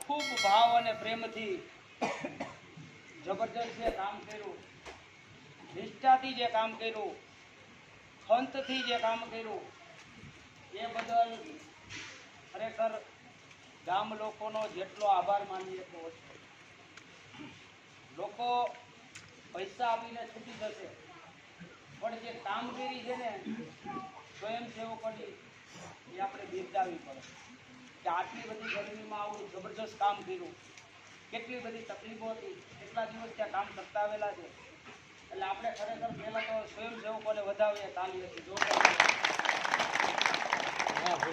ખૂબ ભાવ અને પ્રેમથી જબરજસ્ત કામ કર્યું, નિષ્ઠાથી જે કામ કર્યું ખંતથી જે કામ કર્યું એ બદલ ખરેખર ગામ લોકોનો જેટલો આભાર માનીએ એટલો ઓછો. લોકો પૈસા આપીને છૂટી જશે, પણ જે કામગીરી છે ને સ્વયંસેવકોની એ આપણે બિરદાવી પડે. કે આટલી બધી ગરમીમાં આવું જબરજસ્ત કામ કર્યું, કેટલી બધી તકલીફો હતી, કેટલા દિવસ ત્યાં કામ કરતા આવેલા છે. એટલે આપણે ખરેખર પહેલાં તો સ્વયંસેવકોને વધાવીએ હતી જોરદાર આપણે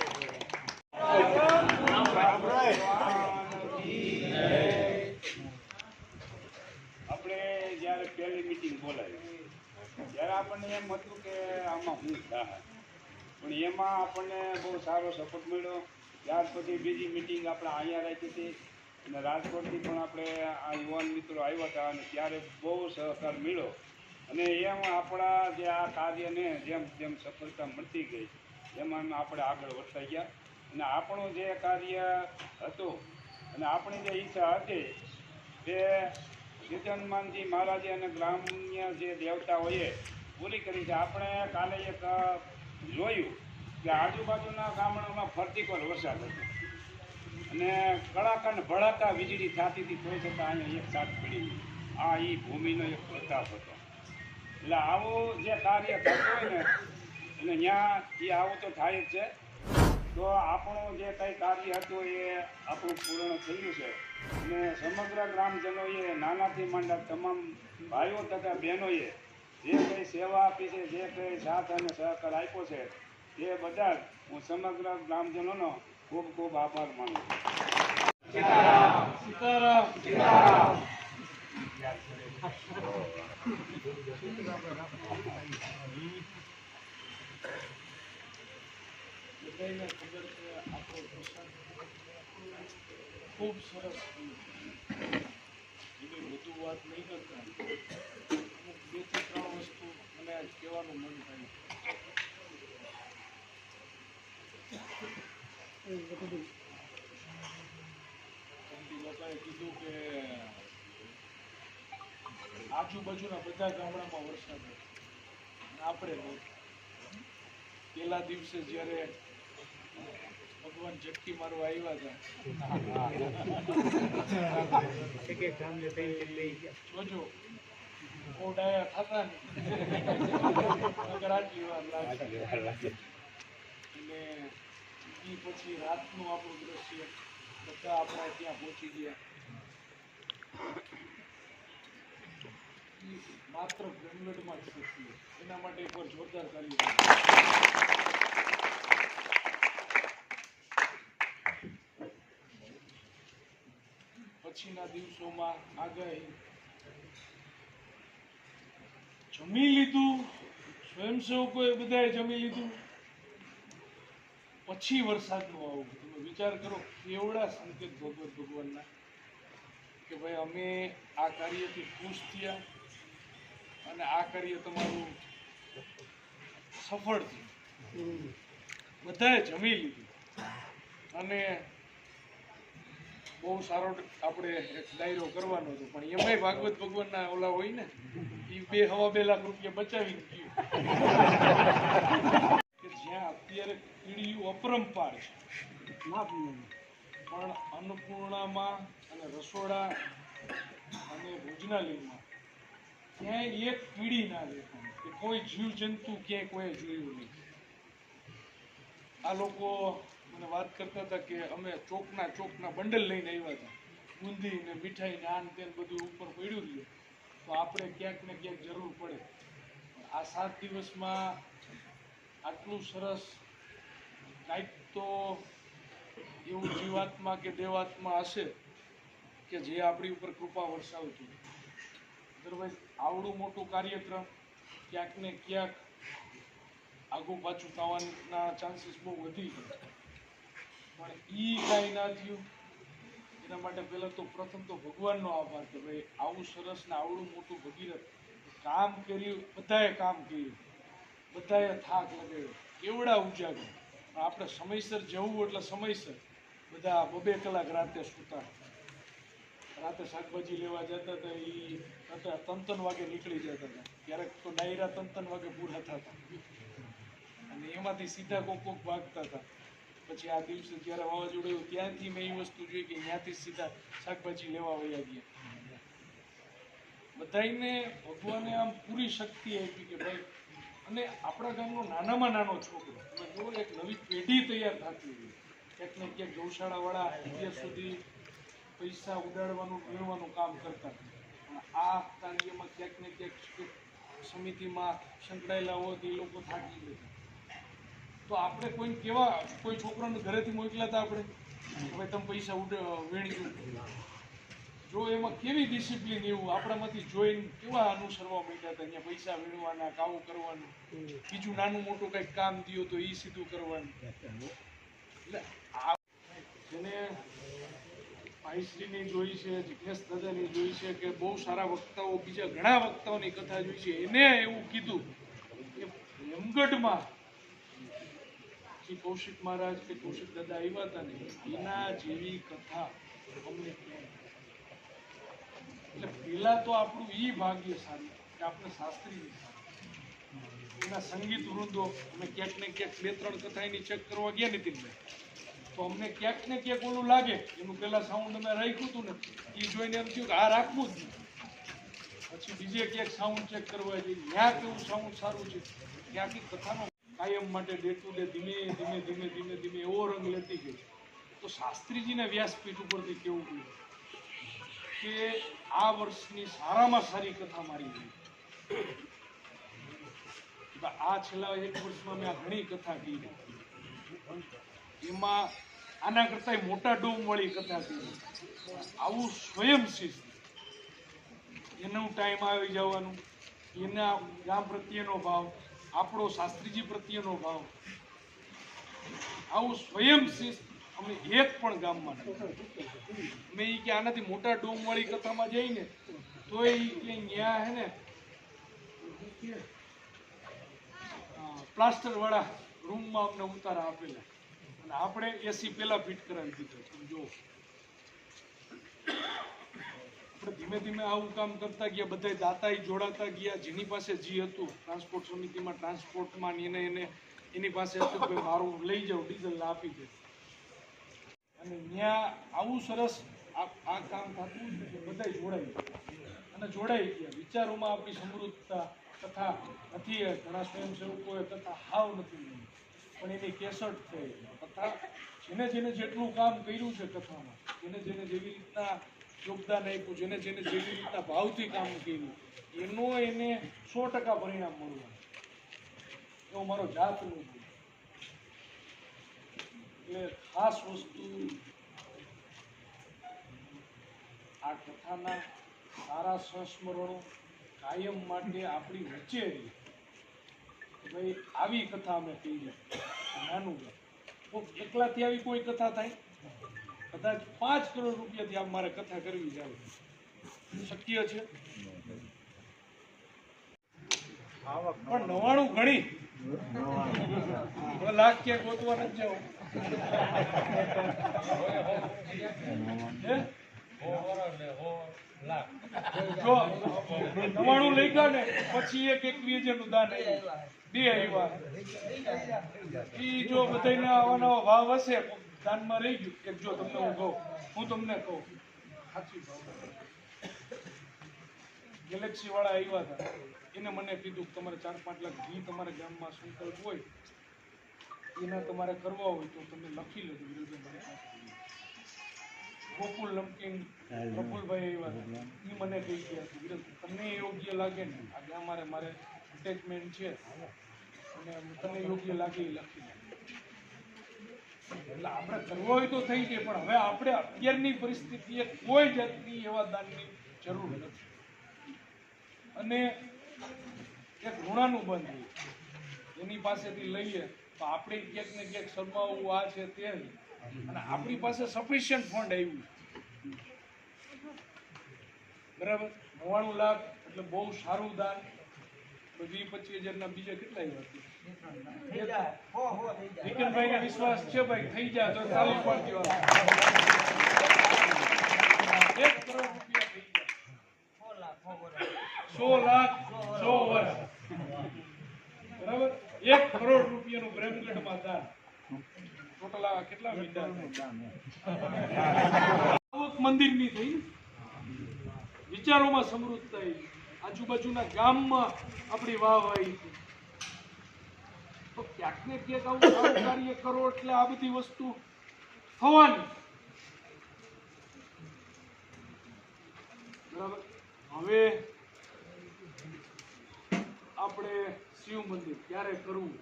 જ્યારે પહેલી મિટિંગ બોલાવી, ત્યારે આપણને એમ હતું કે આમાં હું થાય પણ એમાં આપણને બહુ સારો સપોર્ટ મળ્યો. ત્યાર પછી બીજી મિટિંગ આપણે અહીંયા રાખી હતી. અને રાજકોટથી પણ આપણે આ યુવાન મિત્રો આવ્યા હતા અને ત્યારે બહુ સહકાર મળ્યો. અને એમ આપણા જે આ કાર્યને જેમ જેમ સફળતા મળતી ગઈ એમાં આપણે આગળ વધતા ગયા. અને આપણું જે કાર્ય હતું અને આપણી જે ઈચ્છા હતી તે સિદ્ધાનમાનજી મહારાજે અને ગ્રામ્ય જે દેવતાઓએ પૂરી કરી છે. આપણે કાલે એક જોયું કે આજુબાજુના ગામડામાં ફરતી પર વરસાદ હતો. અને કડાકા ને ભડાકા વીજળી થતી હતી તોય છતાં અહીંયા એક સાથ પડી આ એ ભૂમિનો એક પ્રતાપ હતો. એટલે આવું જે કાર્ય થતું હોય ને અને ત્યાં એ આવું તો થાય જ છે. તો આપણું જે કંઈ કાર્ય હતું એ આપણું પૂર્ણ થયું છે. અને સમગ્ર ગ્રામજનોએ, નાનાથી માંડા તમામ ભાઈઓ તથા બહેનોએ જે કંઈ સેવા આપી છે, જે કંઈ સાથ અને સહકાર આપ્યો છે, એ બધા જ હું સમગ્ર ગ્રામજનોનો ખૂબ ખૂબ આભાર માનું છું બધાને ખબર છે આપણો પ્રસંગ ખૂબ સરસ. એની વધુ વાત નહીં કરતા. અમુક બેથી ત્રણ વસ્તુ મને આજ કહેવાનું મન થાય. કીધું કે આજુબાજુના બધા ગામડામાં વરસાદ. આપણે નહોતો પેલા દિવસે જ્યારે ભગવાન ચટકી મારવા આવ્યા હતા. જોજો બહુ થતા ને. આટલી વાર લાગશે. અને એ પછી રાતનું આપણું દ્રશ્ય બધા આપણા ત્યાં પહોંચી ગયા. માત્ર બ્રહ્માંડમાં જ એના માટે એકવાર જોરદાર તાળી પછીના દિવસોમાં આગાહી. જમી લીધું, સ્વયંસેવકોએ બધાએ જમી લીધું. પછી વરસાદનું આવું. તમે વિચાર કરો, કેવડા સંકેત ભગવત ભગવાનના? કે ભાઈ, અમે આ કાર્યથી ખુશ થયા અને આ કાર્ય તમારું સફળ થયું. બધાએ જમી લીધું. અને બહુ સારો આપણે ડાયરો કરવાનો હતો. પણ એમાંય ભાગવત ભગવાનના ઓલા હોય ને એ બે હવા બે લાખ રૂપિયા બચાવી ગયું. કે જ્યાં અત્યારે પીડીયું અપરંપાર છે. પણ અન્નપૂર્ણામાં અને રસોડા અને ભોજનાલયમાં ક્યાંય એક પીડી ના દેખાય. કે કોઈ જીવજંતુ ક્યાંય કોઈ જોયું નહીં. આ લોકો મને વાત કરતા હતા કે અમે ચોકના ચોકના બંડલ લઈને આવ્યા હતા. બુંદી ને મીઠાઈ ને આન તેન બધું ઉપર પડ્યું રહ્યું તો આપણે ક્યાંક ને ક્યાંક જરૂર પડે. આ સાત દિવસમાં આટલું સરસ કાંઈક તો એવું જીવાત્મા કે દેવાત્મા હશે કે જે આપણી ઉપર કૃપા વરસાવતી. અદરવાઇઝ આવડું મોટું કાર્યક્રમ ક્યાંક ને ક્યાંક આગું પાછું થવાના ચાન્સીસ બહુ વધી ગયા. પણ ઈ કાંઈ ના થયું. એના માટે પહેલાં તો પ્રથમ તો ભગવાનનો આભાર કે ભાઈ આવું સરસ ને આવડું મોટું ભગીરથ કામ કર્યું, બધાએ કામ કર્યું. બધાએ થાક લગાવ્યો. કેવડા ઉજાગર. પણ આપણે સમયસર જવું એટલે સમયસર. બધા બબે કલાક રાતે સૂતા. રાતે શાકભાજી લેવા જતા હતા એ રાતે ત્રણ વાગે નીકળી જતા હતા. ક્યારેક તો ડાયરા તંતન વાગે પૂરા થતા. અને એમાંથી સીધા કોક કોક ભાગતા હતા. પછી આ દિવસે જ્યારે વાવાઝોડું ત્યાંથી મેં એ વસ્તુ જોઈ કે ત્યાંથી સીધા શાકભાજી લેવા વયા ગયા. બધાને ભગવાને આમ પૂરી શક્તિ આપી કે ભાઈ, અને આપણા ગામનો નાનામાં નાનો છોકરો તમે જુઓ એક નવી પેઢી તૈયાર થતી હોય. ક્યાંક ને ક્યાંક ગૌશાળાવાળા અત્યાર સુધી પૈસા ઉડાડવાનું, મેળવાનું કામ કરતા પણ આ કાર્યમાં ક્યાંક ને ક્યાંક સમિતિમાં સંકળાયેલા હોય તો લોકો થાકી જતા તો આપણે કોઈ કેવા, કોઈ છોકરાને ઘરેથી મોકલ્યા હતા આપણે હવે તમે પૈસા ઉડ વેણી જો એમાં કેવી ડિસિપ્લિન એવું? આપણામાંથી જોઈને કેવા અનુસરવા માંડ્યા હતા? અહીંયા પૈસા વીણવાના કાવું કરવાનું? બીજું નાનું મોટું કંઈક કામ થયું તો એ સીધું કરવાનું. એટલે આ જેને ભાઈશ્રીની જોઈ છે જિજ્ઞેશ દાદાની જોઈ છે, કે બહુ સારા વક્તાઓ, બીજા ઘણા વક્તાઓની કથા જોઈ છે, એને એવું કીધું કે હેમગઢમાં કૌશિક મહારાજ કે કૌશિક દાદા આવ્યા હતા ને, એના જેવી કથા અમને એટલે પેલા તો આપણું ઈ ભાગ્ય સારું, કે આપણે શાસ્ત્રી એના સંગીત વૃંદો અમે ક્યાંક ને ક્યાંક બે ત્રણ કથા એની ચેક કરવા ગયા નીતિનભાઈ તો અમને ક્યાંક ને ક્યાંક ઓલું લાગે, એનું પેલા સાઉન્ડ અમે રાખ્યું હતું ને એ જોઈને એમ થયું કે આ રાખવું જ નહીં પછી બીજે ક્યાંક સાઉન્ડ ચેક કરવા જઈએ ત્યાં કેવું સાઉન્ડ સારું છે? ક્યાંથી કથાનો કાયમ માટે ડે ટુ ડે ધીમે ધીમે ધીમે ધીમે ધીમે એવો રંગ લેતી ગઈ તો શાસ્ત્રીજીના વ્યાસપીઠ ઉપરથી કેવું ગયું કે આ વર્ષની સારામાં સારી કથા મારી ગઈ. આ છેલ્લા એક વર્ષમાં મેં આ ઘણી કથા કરી એમાં આના કરતા મોટા ડોમ વાળી કથા કરી આવું સ્વયં શિસ્ત એનું ટાઈમ આવી જવાનું. એના ગામ પ્રત્યેનો ભાવ. આપણો શાસ્ત્રીજી પ્રત્યેનો ભાવ. આવું સ્વયં શિસ્ત અમે એક પણ ગામમાં અમે ઈ કે આનાથી મોટા ડોમવાળી કથામાં જઈને તો એ કે ન્યા હે ને પ્લાસ્ટર વાળા રૂમમાં અમને ઉતારા આપેલા. અને આપણે એસી પેલા ફિટ કરાવી દીધો તમે આપણે ધીમે ધીમે આવું કામ કરતા ગયા બધા દાતા જોડાતા ગયા, જેની પાસે જી હતું ટ્રાન્સપોર્ટ સમિતિમાં ટ્રાન્સપોર્ટમાં એને એને, એની પાસે હતું કે મારું લઈ જાઉં ડીઝલ આપી દે. અને ત્યાં આવું સરસ આ કામ થતું કે બધા જોડાઈ અને જોડાઈ ગયા. વિચારોમાં આપણી સમૃદ્ધતા તથા નથી ઘણા સ્વયંસેવકોએ તથા હાવ નથી પણ એની કેસટ થઈ. તથા જેને જેને જેટલું કામ કર્યું છે કથામાં, જેને જેને જેવી રીતના યોગદાન આપ્યું જેને જેને જેવી રીતના ભાવથી કામ કર્યું, એનો એને સો ટકા પરિણામ મળવાનું એવો મારો જાતનો એટલે ખાસ વસ્તુ, આ કથાના સારા સંસ્મરણો કાયમ માટે આપણી વચ્ચે ભાઈ, આવી કથા અમે કહીએ. નાનું કોક એકલાથી આવી કોઈ કથા થાય? કદાચ પાંચ કરોડ રૂપિયાથી આ મારે કથા કરવી છે શક્ય છે? પણ નવાણું ઘણી લાખ ક્યાંક ગોતવા નથી જવું નવાણું લઈ પછી એક એકવીસ હજારનું દાન બે આવ્યા. એ જો બધાયના આવા નવા ભાવ હશે દાનમાં રહી ગયું એક જો તમને હું કહું, હું તમને કહું. સાચી ગેલેક્સી વાળા આવ્યા હતા. એને મને કીધું કે તમારે ચાર પાંચ લાખ ઘી તમારા ગામમાં સંકલ્પ હોય, એના તમારે કરવા હોય તો તમે લખી લેજો વિરોધભાઈ મને. ગોકુલ નમકીન પ્રફુલભાઈ આવ્યા હતા. એ મને કહી ગયા હતા વિરોધ, તમને યોગ્ય લાગે ને? આ ગામ મારે અટેચમેન્ટ છે. અને તમને યોગ્ય લાગે એ લખી લે. એટલે આપણે કરવો હોય તો થઈ જાય, પણ હવે આપણે અત્યારની પરિસ્થિતિએ કોઈ જાતની એવા દાનની જરૂર નથી. અને એક ઋણાનું બંધ એની પાસેથી લઈએ, તો આપણે ક્યાંક ને ક્યાંક શરમાવું આ છે તે અને આપણી પાસે સફિશિયન્ટ ફંડ આવ્યું બરાબર? નવ્વાણું લાખ, એટલે બહુ સારું દાન. તો વીસ પચીસ હજારના બીજા કેટલા આવ્યા વિશ્વાસ છે ભાઈ થઈ જાય તો પાડી એક કરોડ રૂપિયા થઈ જાય સો લાખ સો વર્ષ. બરાબર? એક કરોડ રૂપિયાનું બ્રહ્મગઢમાં દાન. ટોટલ આ કેટલા આવક મંદિરની થઈ. વિચારોમાં સમૃદ્ધ આવી આજુબાજુના ગામમાં આપણી વાહ વાહી તો ક્યાંક ને ક્યાંક આવું કાર્ય કરો એટલે આ બધી વસ્તુ થવાની. બરાબર? હવે આપણે શિવ મંદિર ક્યારે કરવું?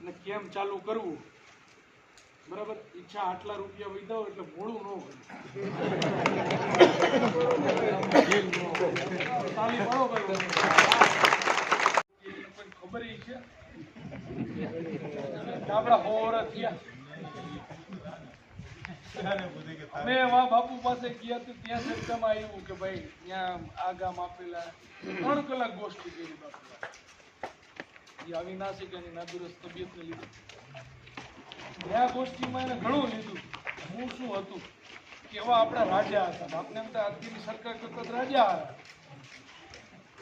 અને કેમ ચાલુ કરવું? બરાબર? ઈચ્છા આટલા રૂપિયા દઉં એટલે મોડું ન હોય. ખબર વા બાપુ પાસે ગયા તો ત્યાં ચર્ચામાં આવ્યું કે ભાઈ, ત્યાં આ ગામ ત્રણ કલાક ગોષ્ઠી બાપુ. એ આવી નાસિક અને નાદુરસ્ત તબિયતને લીધે. ત્યાં ગોષ્ઠીમાં એને ઘણું લીધું. હું શું હતું? કે એવા આપણા રાજા હતા. આપણે એમ તો આજની સરકાર કરતા રાજા હતા.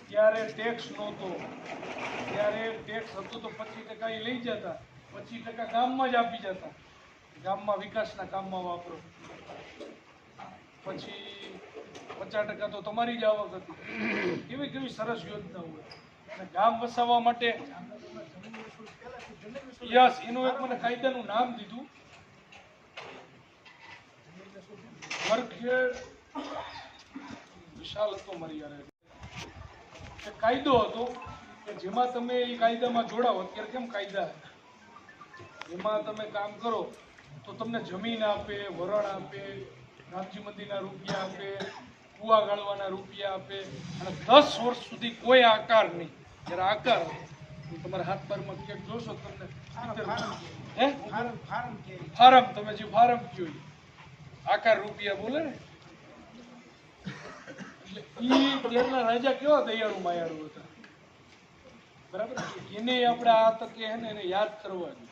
ત્યારે ટેક્સ નહોતો. ત્યારે ટેક્સ હતો તો પચીસ ટકા એ લઈ જતા. પચીસ ટકા ગામમાં જ આપી જતા. ગામમાં વિકાસના કામમાં વાપરો. પછી પચાસ ટકા તો તમારી જ આવક હતી. કેવી કેવી સરસ યોજના હોય. અને ગામ વસાવવા માટે યસ, એનું એક મને કાયદાનું નામ દીધું. વિશાલ હતો મારી યારે. કાયદો હતો જેમાં તમે એ કાયદામાં જોડાવો અત્યારે કેમ કાયદા? એમાં તમે કામ કરો તો તમને જમીન આપે, વરણ આપે, રામજી મંદિરના રૂપિયા આપે, કુવા ગાળવાના રૂપિયા આપે. અને દસ વર્ષ સુધી કોઈ આકાર નહીં. જ્યારે આકાર તમારા હાથ ક્યાંક જોશો તમને હે? ફારમ તમે જે ફારમ કયો આકાર રૂપિયા બોલે ને. ઈ ત્યારના રાજા કેવા દયાળુ માયાળુ હતા. બરાબર? એને આપણે આ તકે હે ને એને યાદ કરવાની.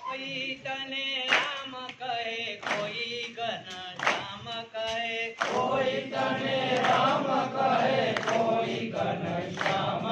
કોઈ તને રામ કહે કોઈ ઘન શ્યામ કહે કોઈ તને રામ કહે કોઈ ઘન શ્યામ